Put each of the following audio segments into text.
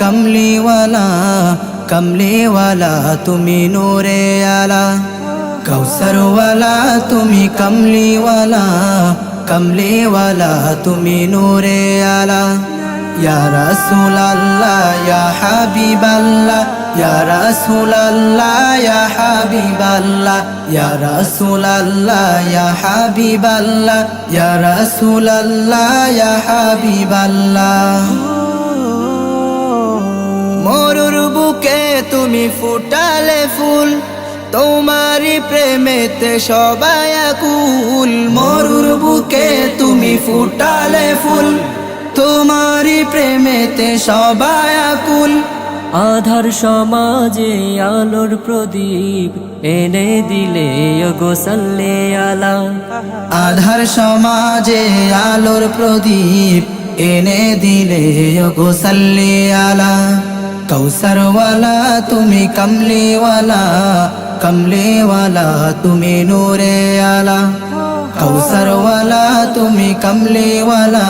কমলিওয়ালা কমলিওয়ালা তুমি নূরে আলা কৌসরওয়ালা তুমি কমলিওয়ালা কমলিওয়ালা তুমি নূরে আলা ইয়া রাসূলাল্লাহ ইয়া হাবিবাল্লাহ ইয়া রাসূলাল্লাহ ইয়া হাবিবাল্লাহ, ইয়া রাসূলাল্লাহ, ইয়া মরুর বুকে তুমি ফুটালে ফুল তোমারি প্রেমেতে সবাই আকুল। মরুর বুকে তুমি ফুটালে ফুল তোমারি প্রেমেতে সবাই আকুল। আধার সমাজে আলোর প্রদীপ এনে দিলে গো সাল্লে আলা। আধার সমাজে আলোর প্রদীপ এনে দিলে গো সাল্লি আলা। কৌসরওয়ালা, তুমি কমলিওয়ালা। কমলিওয়ালা, তুমি নূরে আলা। কৌসরওয়ালা, তুমি কমলিওয়ালা।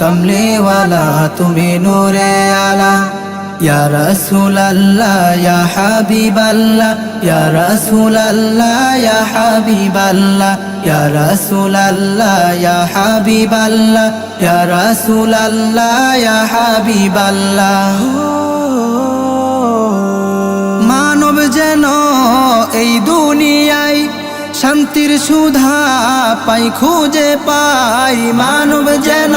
কমলিওয়ালা, তুমি নূরে আলা। ইয়া রাসূলাল্লাহ, ইয়া হাবিবাল্লাহ, ইয়া রাসূলাল্লাহ, ইয়া হাবিবাল্লাহ, ইয়া রাসূলাল্লাহ, ইয়া হাবিবাল্লাহ, ইয়া রাসূলাল্লাহ, ইয়া হাবিবাল্লাহ। মানব যেন এই দুনিয়ায় শান্তির সুধা পাই, খুঁজে পাই। মানব যেন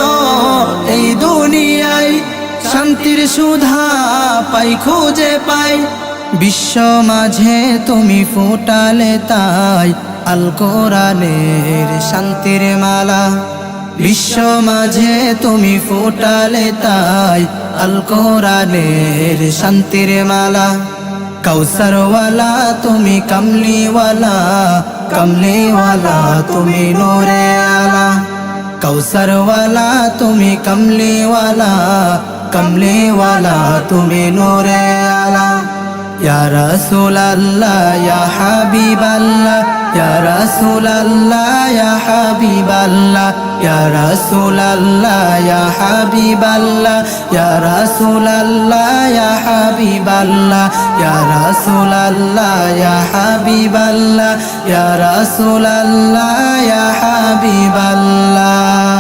এই দুনিয়ায় শান্তির সুধা পাই, খুঁজে পাই। বিশ্ব মাঝে তুমি ফুটালে তাই, আল কোরআনের শান্তির মালা। বিশ্ব মাঝে তুমি ফুটালে তাই, আল কোরআনের শান্তির মালা। কৌসরওয়ালা তুমি কমলিওয়ালা কমলিওয়ালা তুমি নোরে আলা। কৌসরওয়ালা তুমি কমলিওয়ালা কমলিওয়ালা তুমি নোরে আলা ইয়া রাসূলাল্লাহ ইয়া হাবিবাল্লাহ ইয়া রাসূলাল্লাহ ইয়া হাবিবাল্লাহ ইয়া রাসূলাল্লাহ ইয়া হাবিবাল্লাহ ইয়া রাসূলাল্লাহ ইয়া হাবিবাল্লাহ ইয়া রাসূলাল্লাহ ইয়া হাবিবাল্লাহ ইয়া রাসূলাল্লাহ ইয়া হাবিবাল্লাহ